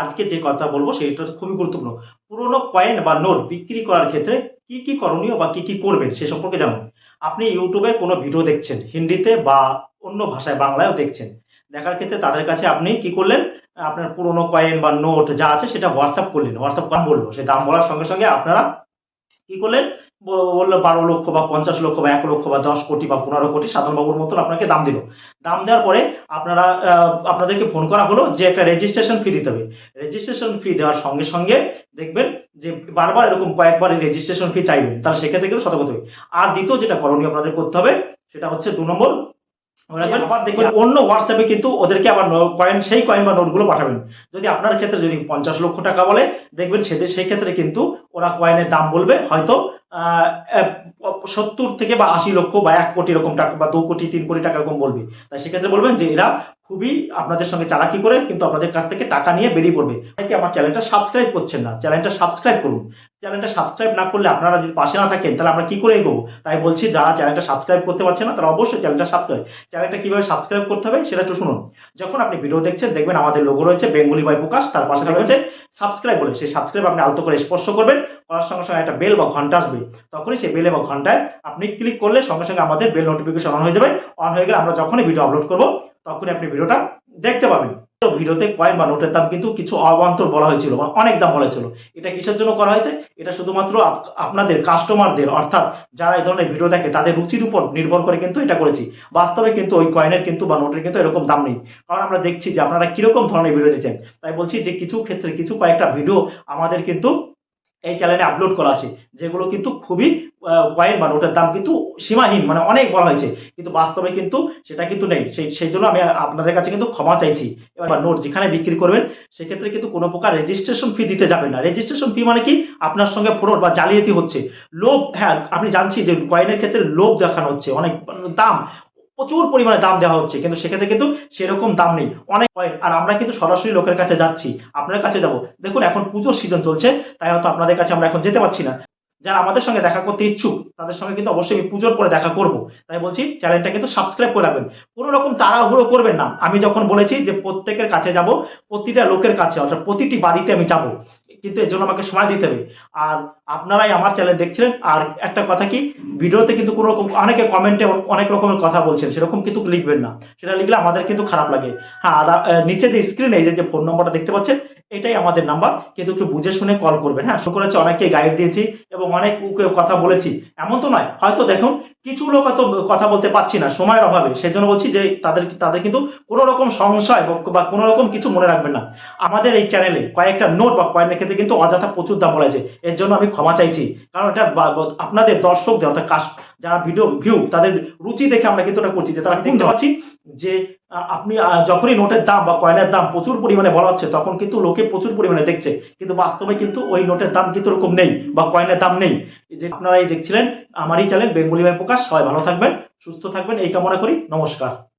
আজকে যে কথা বলব সেটা খুবই গুরুত্বপূর্ণ। পুরনো কয়েন বা নোট বিক্রি করার ক্ষেত্রে কি কি করণীয় বা কি কি করবেন সে সম্পর্কে জানুন। আপনি ইউটিউবে কোনো ভিডিও দেখছেন, হিন্দিতে বা অন্য ভাষায় বাংলায়ও দেখছেন। দেখার ক্ষেত্রে তাদের কাছে আপনি কি করলেন? আপনার পুরনো কয়েন বা নোট যা আছে সেটা হোয়াটসঅ্যাপ করলেন। হোয়াটসঅ্যাপ দাম বলল সেই দাম বলার সঙ্গে সঙ্গে আপনারা কি করলেন? বলল বারো লক্ষ বা পঞ্চাশ লক্ষ বা এক লক্ষ বা দশ কোটি বা পনেরো কোটি সাধারণবাবুর মতন আপনাকে দাম দিল। দাম দেওয়ার পরে আপনারা আপনাদেরকে ফোন করা হলো যে একটা রেজিস্ট্রেশন ফি দিতে হবে। রেজিস্ট্রেশন ফি দেওয়ার সঙ্গে সঙ্গে দেখবেন যে বারবার এরকম কয়েকবার রেজিস্ট্রেশন ফি চাইবেন, তাহলে সেক্ষেত্রে কিন্তু সতর্ক হবে। আর দ্বিতীয় যেটা করণীয় আপনাদের করতে হবে, সেটা হচ্ছে দু নম্বর মনে আবার। দেখবেন অন্য হোয়াটসঅ্যাপে কিন্তু ওদেরকে আবার কয়েন সেই কয়েন বা নোটগুলো পাঠাবেন। যদি আপনার ক্ষেত্রে যদি পঞ্চাশ লক্ষ টাকা বলে দেখবেন সেদের সেই ক্ষেত্রে কিন্তু ওরা কয়েনের দাম বলবে হয়তো সত্তর থেকে বা আশি লক্ষ বা এক কোটি এরকম টাকা বা দু কোটি তিন কোটি টাকা এরকম বলবে। তাই সেক্ষেত্রে বলবেন যে এরা খুবই আপনাদের সঙ্গে চালাকি করে কিন্তু আপনাদের কাছ থেকে টাকা নিয়ে বেরিয়ে পড়বে। অনেকে আমার চ্যানেলটা সাবস্ক্রাইব করছেন না? চ্যানেলটা সাবস্ক্রাইব করুন। চ্যানেলটা সাবস্ক্রাইব না করলে আপনারা যদি পাশে না থাকেন তাহলে আমরা কি করে এগোবো? তাই বলছি যারা চ্যানেলটা সাবস্ক্রাইব করতে পারছে না তারা অবশ্যই চ্যানেলটা সাবস্ক্রাইব চ্যানেলটা কীভাবে সাবস্ক্রাইব করতে হবে সেটা একটু শুনুন। যখন আপনি ভিডিও দেখছেন দেখবেন আমাদের লোগো রয়েছে বেঙ্গলি বাই প্রকাশ তার পাশে রয়েছে সাবস্ক্রাইব বলে। সেই সাবস্ক্রাইব আপনি আলতো করে স্পর্শ করবেন করার সঙ্গে সঙ্গে একটা বেল বা ঘণ্টা আসবে। তখনই সেই বেলে বা ঘন্টায় আপনি ক্লিক করলে সঙ্গে সঙ্গে আমাদের বেল নোটিফিকেশন অন হয়ে যাবে। অন হয়ে গেলে আমরা যখনই ভিডিও আপলোড করব তখনই আপনি ভিডিওটা দেখতে পাবেন। তো ভিডিওতে কয়েন বা নোটের দাম কিন্তু কিছু অবান্তর বলা হয়েছিল বা অনেক দাম বলা হয়েছিল। এটা কিসের জন্য করা হয়েছে? এটা শুধুমাত্র আপ- আপনাদের কাস্টমারদের অর্থাৎ যারা এই ধরনের ভিডিও দেখে, তাদের রুচির উপর নির্ভর করে কিন্তু এটা করেছি। বাস্তবে কিন্তু ওই কয়েনের কিন্তু বা নোটের কিন্তু এরকম দাম নেই। কারণ আমরা দেখছি যে আপনারা কীরকম ধরনের ভিডিও দিচ্ছেন তাই বলছি যে কিছু ক্ষেত্রে কিছু কয়েকটা ভিডিও আমাদের কিন্তু এই চ্যানেলে আপলোড করা আছে, যেগুলো কিন্তু খুবই কয়েন বা নোটের দাম কিন্তু সীমাহীন মানে অনেক বলা হয়েছে। কিন্তু বাস্তবে কিন্তু সেটা কিন্তু নেই। সেই সেই জন্য আমি আপনাদের কাছে কিন্তু ক্ষমা চাইছি। এবার নোট যেখানে বিক্রি করবেন, সেক্ষেত্রে কিন্তু কোনো প্রকার রেজিস্ট্রেশন ফি দিতে যাবেন না। রেজিস্ট্রেশন ফি মানে কি? আপনার সঙ্গে ফ্রড বা জালিয়াতি হচ্ছে। লোভ হ্যাঁ আমি জানছি যে কয়েনের ক্ষেত্রে লোভ দেখানো হচ্ছে। অনেক দাম, প্রচুর পরিমাণে দাম দেওয়া হচ্ছে। কিন্তু সেক্ষেত্রে কিন্তু সেরকম দাম নেই। অনেক কয়েন আর আমরা কিন্তু সরাসরি লোকের কাছে যাচ্ছি। আপনার কাছে যাব। দেখুন, এখন পুজোর সিজন চলছে, তাই হয়তো আপনাদের কাছে আমরা এখন যেতে পারছি না। যারা আমাদের সঙ্গে দেখা করতে ইচ্ছুক, তাদের সঙ্গে কিন্তু অবশ্যই পুজোর পরে দেখা করব। তাই বলছি চ্যানেলটা কিন্তু সাবস্ক্রাইব করে রাখবেন। কোনো রকম তাড়াহুড়ো করবেন না। আমি যখন বলেছি যে প্রত্যেকের কাছে যাব, প্রতিটা লোকের কাছে, অর্থাৎ প্রতিটি বাড়িতে আমি যাব, কিন্তু এর জন্য আমাকে সময় দিতে হবে। আর আপনারাই আমার চ্যানেল দেখছিলেন, আর একটা কথা কি, ভিডিওতে কিন্তু কোনো রকম, অনেকে কমেন্টে অনেক রকমের কথা বলছেন, সেরকম কিন্তু লিখবেন না। সেটা লিখলে আমাদের কিন্তু খারাপ লাগে। হ্যাঁ নিচে যে স্ক্রিনে এই যে ফোন নম্বরটা দেখতে পাচ্ছেন এটাই আমাদের নাম্বার কিন্তু একটু বুঝে শুনে কল করবেন হ্যাঁ? শুরু করেছে অনেককে গাইড দিয়েছি এবং অনেক কথা বলেছি। এমন তো নয় হয়তো দেখুন কিছু লোক হয়তো কথা বলতে পারছি না সময়ের অভাবে। সেজন্য বলছি যে তাদের তাদের কিন্তু কোনো রকম সংশয় বা- বা কোনো রকম কিছু মনে রাখবেন না। আমাদের এই চ্যানেলে কয়েকটা নোট বা কয়েনের ক্ষেত্রে কিন্তু অযথা প্রচুর দাম বলেছে। এর জন্য আমি ক্ষমা চাইছি। কারণ এটা আপনাদের দর্শকদের অর্থাৎ যারা ভিডিও ভিউ তাদের রুচি দেখে আমরা কিন্তু এটা করছি। যে তারা দেখতে পাচ্ছি যে আপনি যখনই নোটের দাম বা কয়নের দাম প্রচুর পরিমাণে বলা হচ্ছে তখন কিন্তু লোকে প্রচুর পরিমাণে দেখছে। কিন্তু বাস্তবে কিন্তু ওই নোটের দাম কিন্তু ওরকম নেই বা কয়নের দাম নেই। যে আপনারাই দেখছিলেন, আমারই চ্যানেল বেঙ্গলি ভাই প্রকাশ। সবাই ভালো থাকবেন, সুস্থ থাকবেন, এই কামনা করি। নমস্কার।